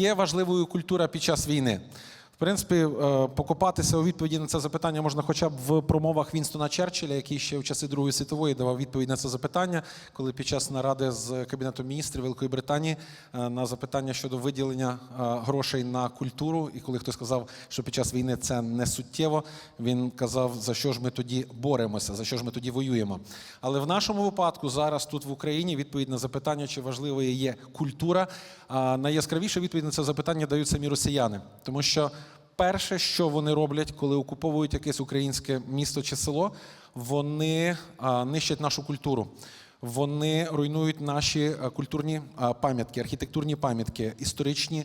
є важливою культура під час війни? Принципі, е, покопатися у відповіді на це запитання можна хоча б в промовах Вінстона Черчилля, який ще в часи Другої світової давав відповідь на це запитання, коли під час наради з Кабінетом міністрів Великої Британії е, на запитання щодо виділення е, грошей на культуру, і коли хтось сказав, що під час війни це не суттєво, він казав, за що ж ми тоді боремося, за що ж ми тоді воюємо. Але в нашому випадку зараз тут в Україні відповідь на запитання, чи важливою є культура. а Найяскравіша відповідь на це запитання дають самі росіяни, тому що перше, що вони роблять, коли окуповують якесь українське місто чи село, вони нищать нашу культуру. Вони руйнують наші культурні пам'ятки, архітектурні пам'ятки, історичні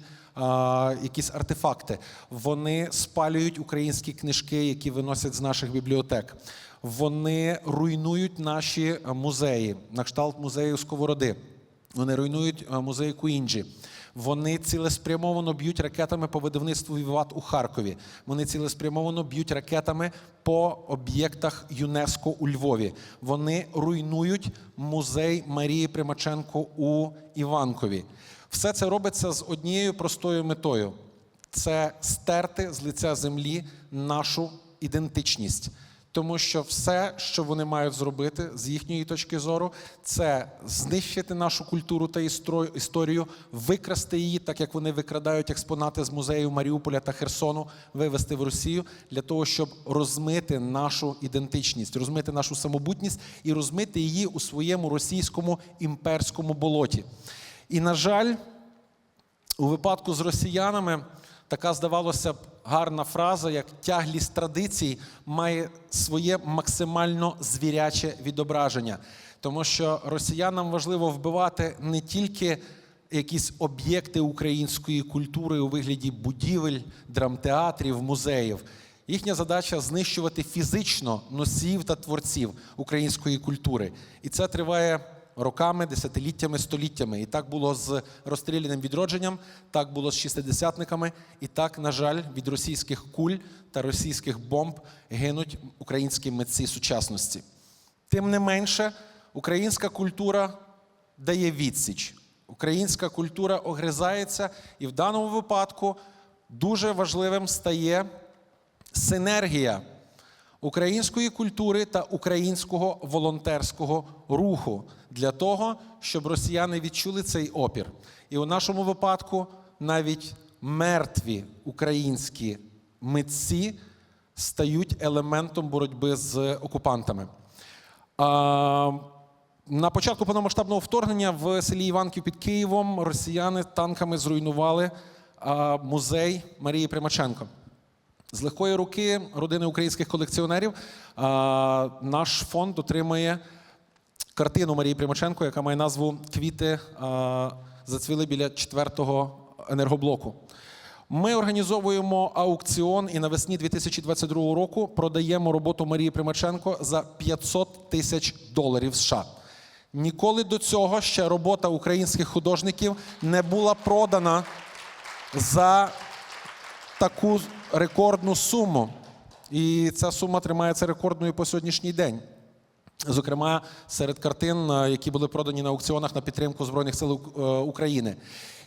якісь артефакти. Вони спалюють українські книжки, які виносять з наших бібліотек. Вони руйнують наші музеї, на кшталт музею Сковороди. Вони руйнують музей Куінджі. Вони цілеспрямовано б'ють ракетами по видавництву Віват у Харкові. Вони цілеспрямовано б'ють ракетами по об'єктах ЮНЕСКО у Львові. Вони руйнують музей Марії Примаченко у Іванкові. Все це робиться з однією простою метою: це стерти з лиця землі нашу ідентичність. Тому що все, що вони мають зробити з їхньої точки зору, це знищити нашу культуру та історію, викрасти її, так як вони викрадають експонати з музею Маріуполя та Херсону, вивезти в Росію для того, щоб розмити нашу ідентичність, розмити нашу самобутність і розмити її у своєму російському імперському болоті. І, на жаль, у випадку з росіянами така здавалося б гарна фраза, як тяглість традицій, має своє максимально звіряче відображення. Тому що росіянам важливо вбивати не тільки якісь об'єкти української культури у вигляді будівель, драмтеатрів, музеїв. Їхня задача знищувати фізично носіїв та творців української культури. І це триває роками, десятиліттями, століттями. І так було з розстріляним відродженням, так було з шістидесятниками, і так, на жаль, від російських куль та російських бомб гинуть українські митці сучасності. Тим не менше, українська культура дає відсіч. Українська культура огризається, і в даному випадку дуже важливим стає синергія української культури та українського волонтерського руху для того, щоб росіяни відчули цей опір. І у нашому випадку навіть мертві українські митці стають елементом боротьби з окупантами. На початку повномасштабного вторгнення в селі Іванків під Києвом росіяни танками зруйнували музей Марії Примаченко. З легкої руки родини українських колекціонерів наш фонд отримує картину Марії Примаченко, яка має назву Квіти зацвіли біля четвертого енергоблоку. Ми організовуємо аукціон і навесні 2022 року продаємо роботу Марії Примаченко за 500 тисяч доларів США. Ніколи до цього ще робота українських художників не була продана за таку рекордну суму. І ця сума тримається рекордною по сьогоднішній день. Зокрема, серед картин, е, які були продані на аукціонах на підтримку Збройних сил е, України.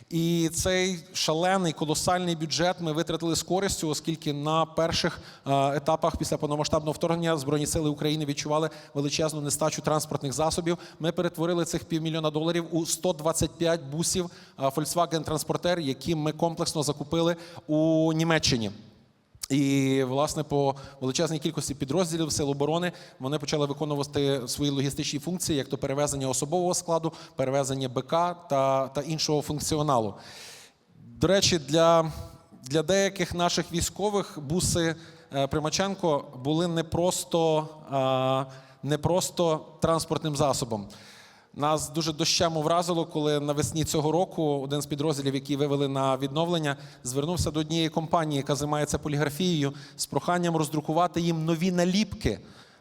І цей шалений колосальний бюджет ми витратили з користю, оскільки на перших е, етапах після повномасштабного вторгнення Збройні сили України відчували величезну нестачу транспортних засобів. Ми перетворили цих півмільйона доларів у 125 бусів Volkswagen Transporter, які ми комплексно закупили у Німеччині. І, власне, по величезній кількості підрозділів Сил оборони вони почали виконувати свої логістичні функції, як то перевезення особового складу, перевезення БК та, та іншого функціоналу. До речі, для, для деяких наших військових буси е, Примаченко були не просто, е, не просто транспортним засобом. Нас дуже дощемо вразило, коли навесні цього року один з підрозділів, які вивели на відновлення, звернувся до однієї компанії, яка займається поліграфією, з проханням роздрукувати їм нові наліпки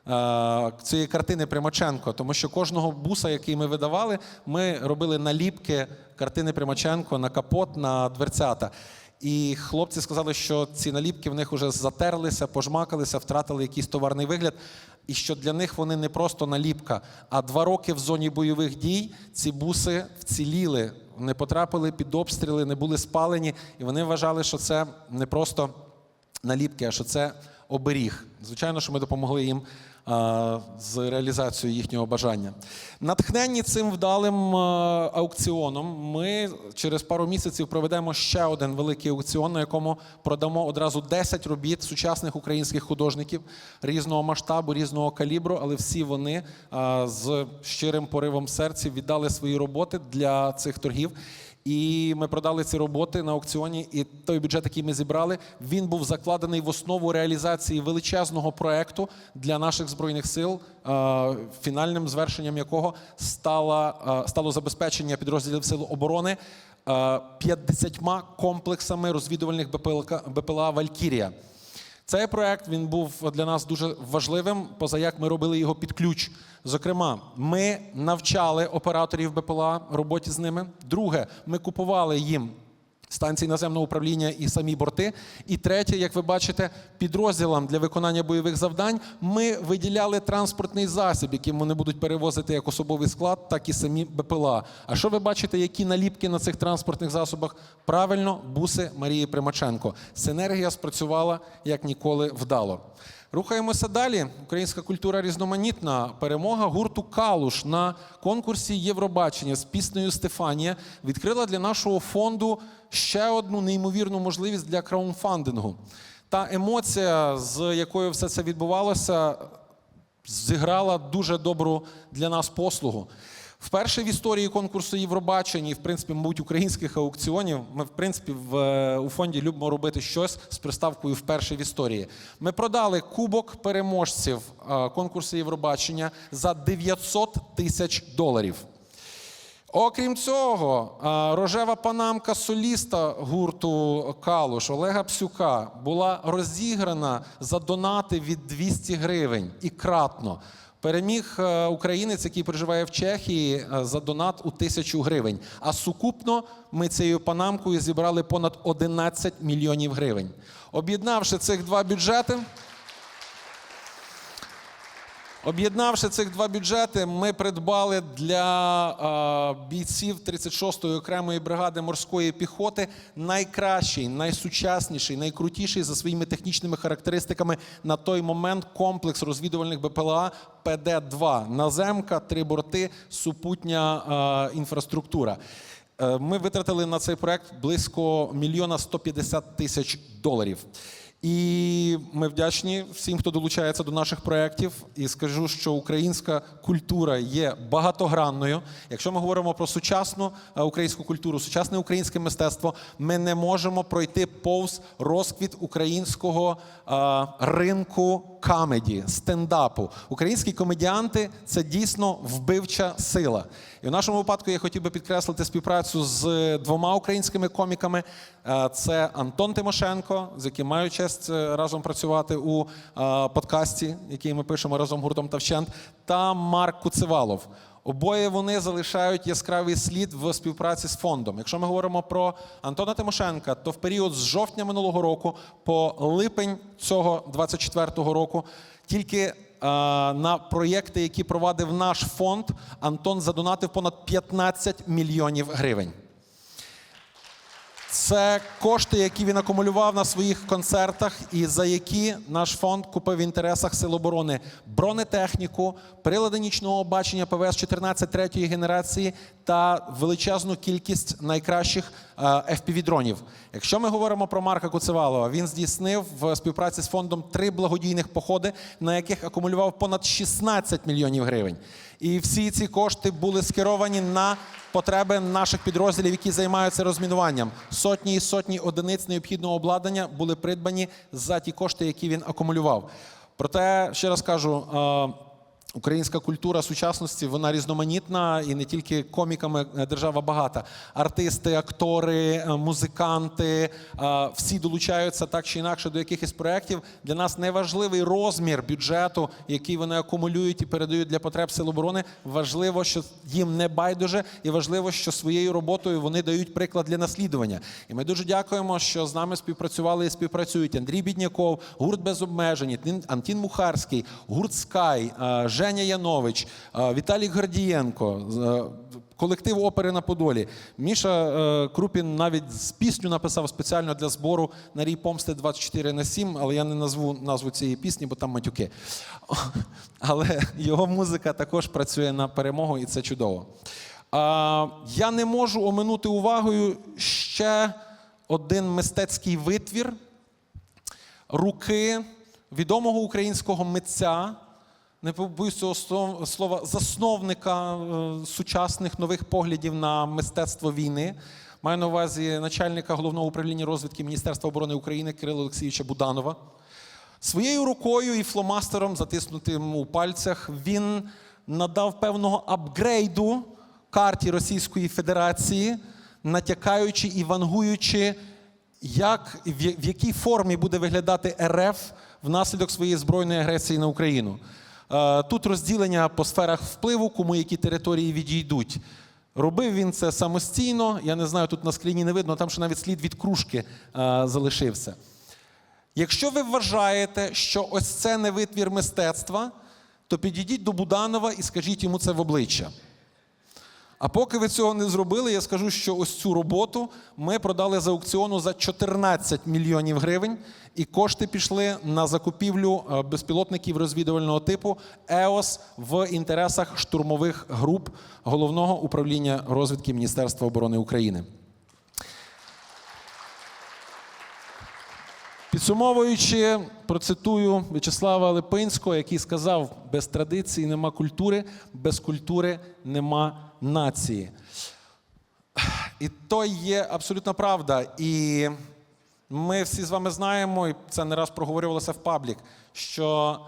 е, цієї картини Примаченко. Тому що кожного буса, який ми видавали, ми робили наліпки картини Примаченко на капот, на дверцята. І хлопці сказали, що ці наліпки в них вже затерлися, пожмакалися, втратили якийсь товарний вигляд. І що для них вони не просто наліпка, а два роки в зоні бойових дій ці буси вціліли, не потрапили під обстріли, не були спалені. І вони вважали, що це не просто наліпки, а що це оберіг. Звичайно, що ми допомогли їм з реалізацією їхнього бажання. Натхненні цим вдалим аукціоном, ми через пару місяців проведемо ще один великий аукціон, на якому продамо одразу 10 робіт сучасних українських художників різного масштабу, різного калібру, але всі вони з щирим поривом серця віддали свої роботи для цих торгів. І ми продали ці роботи на аукціоні. І той бюджет, який ми зібрали, він був закладений в основу реалізації величезного проекту для наших збройних сил, е, фінальним звершенням якого стало, е, стало забезпечення підрозділів сил оборони е, 50 комплексами розвідувальних БПЛА Валькірія. Цей проект він був для нас дуже важливим, поза як ми робили його під ключ. Зокрема, ми навчали операторів БПЛА роботі з ними. Друге, ми купували їм станції наземного управління і самі борти. І третє, як ви бачите, підрозділам для виконання бойових завдань ми виділяли транспортний засіб, яким вони будуть перевозити як особовий склад, так і самі БПЛА. А що ви бачите, які наліпки на цих транспортних засобах? Правильно, буси Марії Примаченко. Синергія спрацювала як ніколи вдало. Рухаємося далі. Українська культура різноманітна. Перемога гурту Калуш на конкурсі Євробачення з піснею Стефанія відкрила для нашого фонду ще одну неймовірну можливість для краунфандингу. Та емоція, з якою все це відбувалося, зіграла дуже добру для нас послугу. Вперше в історії конкурсу Євробачення і, в принципі, мабуть, українських аукціонів, ми, в принципі, в, е, у фонді любимо робити щось з приставкою вперше в історії. Ми продали кубок переможців е, конкурсу Євробачення за 900 тисяч доларів. Окрім цього, рожева панамка соліста гурту Калуш Олега Псюка була розіграна за донати від 200 гривень і кратно. Переміг е, українець, який проживає в Чехії, е, за донат у тисячу гривень. А сукупно ми цією панамкою зібрали понад 11 мільйонів гривень. Об'єднавши цих два бюджети. Об'єднавши цих два бюджети, ми придбали для бійців 36-ї окремої бригади морської піхоти найкращий, найсучасніший, найкрутіший за своїми технічними характеристиками на той момент комплекс розвідувальних БПЛА ПД-2. Наземка, три борти, супутня інфраструктура. Е, Ми витратили на цей проект близько мільйона 150 тисяч доларів. І ми вдячні всім, хто долучається до наших проєктів. І скажу, що українська культура є багатогранною. Якщо ми говоримо про сучасну е, українську культуру, сучасне українське мистецтво, ми не можемо пройти повз розквіт українського е, ринку камеді, стендапу. Українські комедіанти це дійсно вбивча сила. І в нашому випадку я хотів би підкреслити співпрацю з двома українськими коміками. Е, Це Антон Тимошенко, з яким маю честь е, разом працювати у е, подкасті, який ми пишемо разом гуртом Тавщент, та Марк Куцевалов. Обоє вони залишають яскравий слід в співпраці з фондом. Якщо ми говоримо про Антона Тимошенка, то в період з жовтня минулого року по липень цього 24-го року тільки е, на проєкти, які провадив наш фонд, Антон задонатив понад 15 мільйонів гривень. Це кошти, які він акумулював на своїх концертах, і за які наш фонд купив в інтересах Сил оборони. Бронетехніку, прилади нічного бачення ПВС-14 третьої генерації та величезну кількість найкращих е, FPV-дронів. Якщо ми говоримо про Марка Куцевалова, він здійснив в співпраці з фондом три благодійних походи, на яких акумулював понад 16 мільйонів гривень. І всі ці кошти були скеровані на потреби наших підрозділів, які займаються розмінуванням. Сотні і сотні одиниць необхідного обладнання були придбані за ті кошти, які він акумулював. Проте, ще раз кажу, е, Українська культура сучасності вона різноманітна і не тільки коміками е, держава багата. Артисти, актори, е, музиканти е, всі долучаються так чи інакше до якихось проєктів. Для нас не важливий розмір бюджету, який вони акумулюють і передають для потреб сил оборони. Важливо, що їм не байдуже, і важливо, що своєю роботою вони дають приклад для наслідування. І ми дуже дякуємо, що з нами співпрацювали і співпрацюють Андрій Бідняков, гурт без обмежень, Антін- Мухарський, гурт Скай, Женя Янович, е, Віталій Гордієнко. е, Колектив опери на Подолі. Міша е, Крупін навіть з пісню написав спеціально для збору на рій помсти 24 на 7, але я не назву назву цієї пісні, бо там матюки. Але його музика також працює на перемогу, і це чудово. Я не можу оминути увагою ще один мистецький витвір руки відомого українського митця, не побоюсь цього слова, засновника е, сучасних нових поглядів на мистецтво війни. Маю на увазі начальника головного управління розвідки Міністерства оборони України Кирила Олексійовича Буданова. Своєю рукою і фломастером, затиснутим у пальцях, він надав певного апгрейду карті Російської Федерації, натякаючи і вангуючи, як, в якій формі буде виглядати РФ внаслідок своєї збройної агресії на Україну. Е, Тут розділення по сферах впливу, кому які території відійдуть. Робив він це самостійно. Я не знаю, тут на скліні не видно, там ще навіть слід від кружки е, залишився. Якщо ви вважаєте, що ось це не витвір мистецтва, то підійдіть до Буданова і скажіть йому це в обличчя. А поки ви цього не зробили, я скажу, що ось цю роботу ми продали з аукціону за 14 мільйонів гривень, і кошти пішли на закупівлю е, безпілотників розвідувального типу ЕОС в інтересах штурмових груп головного управління розвідки Міністерства оборони України. Підсумовуючи, процитую В'ячеслава Липинського, який сказав: без традиції нема культури, без культури нема нації. І то є абсолютна правда. І ми всі з вами знаємо, і це не раз проговорювалося в паблік, що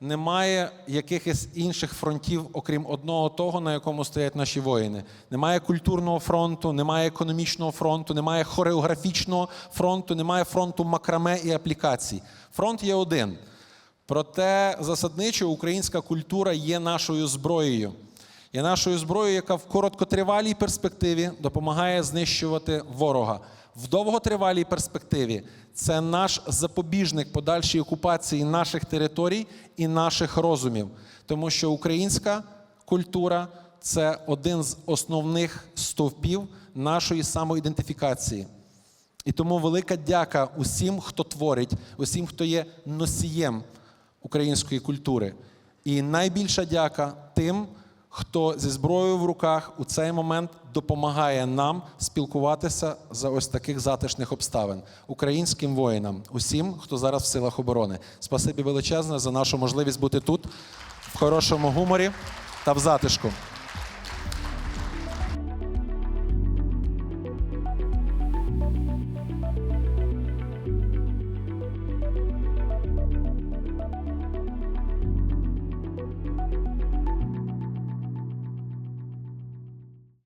немає якихось інших фронтів, окрім одного того, на якому стоять наші воїни. Немає культурного фронту, немає економічного фронту, немає хореографічного фронту, немає фронту макраме і аплікацій. Фронт є один. Проте засадничо українська культура є нашою зброєю. Є нашою зброєю, яка в короткотривалій перспективі допомагає знищувати ворога. В довготривалій перспективі це наш запобіжник подальшій окупації наших територій і наших розумів. Тому що українська культура це один з основних стовпів нашої самоідентифікації. І тому велика дяка усім, хто творить, усім, хто є носієм української культури. І найбільша дяка тим, хто зі зброєю в руках у цей момент допомагає нам спілкуватися за ось таких затишних обставин українським воїнам, усім, хто зараз в силах оборони. Спасибі величезне за нашу можливість бути тут в хорошому гуморі та в затишку.